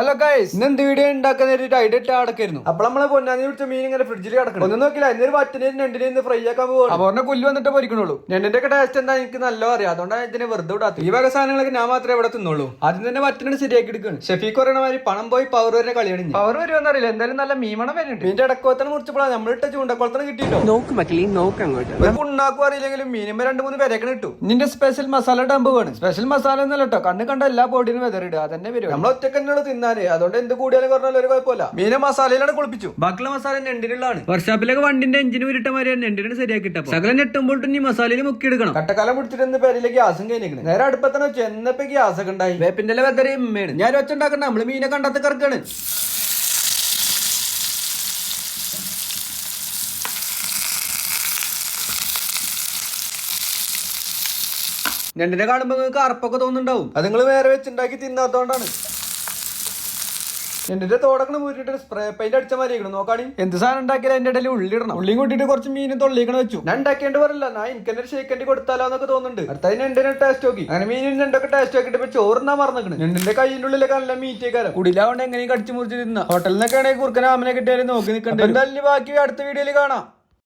Hello guys ഇന്ന് എന്ത് video ഉണ്ടാക്കുന്ന ഒരു ഐഡിയ ഇട്ട് അടക്കായിരുന്നു അപ്പൊ നമ്മളെ പൊന്നാനി വിളിച്ച മീൻ ഇങ്ങനെ ഫ്രിഡ്ജിൽ കിടക്കണം. ഒന്നും നോക്കില്ല എന്നൊരു പറ്റിനെ രണ്ടിനെ ഇന്ന് ഫ്രൈ ആക്കാൻ പോകും അപ്പൊ പറഞ്ഞ കൊല്ലു വന്നിട്ട് പൊരിക്കണുള്ളൂ. രണ്ടിന്റെ ഒക്കെ ടേസ്റ്റ് എന്താ എനിക്ക് നല്ല അറിയാം. അതുകൊണ്ടാണ് ഇതിനെ വെറുതെ വിടാത്തത് ഈ വക സാധനങ്ങളൊക്കെ ഞാൻ മാത്രമേ ഇവിടെ തിന്നുള്ളൂ. ആദ്യം തന്നെ പറ്റിനെ ശരിയാക്കി എടുക്കുകയാണ് ഷെഫീക്ക് പറയുന്ന മാതിരി പണം പോയി പവർ വരെ കളിയാണ് പവർ വരുമെന്ന് അറിയില്ല എന്തായാലും നല്ല മീമണം വരുന്നുണ്ട്. മീന്റെ ഇടക്കോത്തനെ മുറിച്ചപ്പോഴാണ് നമ്മളിട്ട ചൂണ്ടക്കുളത്തനെ കിട്ടിയിട്ടോ? നോക്ക് മക്കളി നോക്ക് അങ്ങോട്ട്. ഒരു പുണ്ണാക്കും അറിയില്ലെങ്കിലും മീനും രണ്ട് മൂന്ന് പേരൊക്കെ ഇട്ടു നിന്റെ സ്പെഷ്യൽ മസാല ഡമ്പ് വേണം സ്പെഷ്യൽ മസാല എന്നല്ല കേട്ടോ കണ്ണ് കണ്ട എല്ലാ ബോഡിനും വെതറിടുക അതന്നെ വരും നമ്മൾ ഒറ്റയ്ക്ക് തന്നെയുള്ളൂ തിന്നാന് അതുകൊണ്ട് എന്ത് കൂടിയാലും കുറഞ്ഞാലും ഒരു കുഴപ്പമില്ല. മീനെ മസാലയിലാണ് കുളിപ്പിച്ചു. ബാക്കിയുള്ള മസാല നെണ്ടിനുള്ളതാണ് വർഷാപ്പിലൊക്കെ വണ്ടിന്റെ എഞ്ചിന് ഉരുട്ട മാതിരി നെണ്ടിനെ ശരിയാക്കി ഇട്ടപ്പോ സകലം ഞെട്ടുമ്പോൾ ഈ മസാലയിൽ മുക്കി എടുക്കണം. കട്ടക്കാലം പിടിച്ചിട്ട് പേരിലേക്ക് ഗ്യാസും കഴിഞ്ഞിരിക്കണം. നേരെ അടുപ്പത്തന്നെ വെച്ച് എന്നപ്പോ ഗ്യാസ് ഒക്കെ ഉണ്ടായി. വേപ്പിന്റെ വെതറി ഉമ്മയാണ് ഞാൻ ഒച്ച ഉണ്ടാക്കണ്ട. നമ്മൾ മീനെ കണ്ടത്ത് കറക്കാണ്. ഞണ്ടിനെ കാണുമ്പോ നിങ്ങൾക്ക് അറപ്പൊക്കെ തോന്നുന്നുണ്ടാവും. അത് നിങ്ങൾ വേറെ വെച്ചുണ്ടാക്കി തിന്നാത്തോണ്ടാണ്. ഞണ്ടിന്റെ തോടക്കണ പോയിട്ട് സ്പ്രേ പെയിന്റ് അടിച്ച മാതിരി നോക്കാണി എന്ത് സാധനം ഉണ്ടാക്കിയാലും അതിന്റെ ഇടയിൽ ഉള്ളി ഇടണം ഉള്ളിയും കൂട്ടിയിട്ട് കുറച്ച് മീനും തൊള്ളിക്കണ വെച്ചു. ഞാൻ ഉണ്ടാക്കേണ്ടി പറയില്ല ഞാൻ എനിക്ക് തന്നെ ഷേക്കണ്ടി കൊടുത്താലോ എന്നൊക്കെ തോന്നുന്നുണ്ട്. അടുത്ത എന്റെ ടേസ്റ്റ് നോക്കി. അങ്ങനെ മീനും രണ്ടൊക്കെ ടേസ്റ്റ് ആക്കിയിട്ട് ഇപ്പൊ ചോറിനാ മറന്നിക്കണ്. എന്റെ കയ്യിന്റെ ഉള്ളിലൊക്കെ നല്ല മീറ്റേക്കാരം കുടിലാവണ്ട് എങ്ങനെയും കടിച്ചു മുറിച്ച് തിന്ന ഹോട്ടലിൽ നിന്നൊക്കെ ആണെങ്കിൽ കുറുക്കനാമനെ കിട്ടിയാലും നോക്കി നിൽക്കണ്ട. എന്തായാലും ബാക്കി അടുത്ത വീഡിയോയിൽ കാണാം.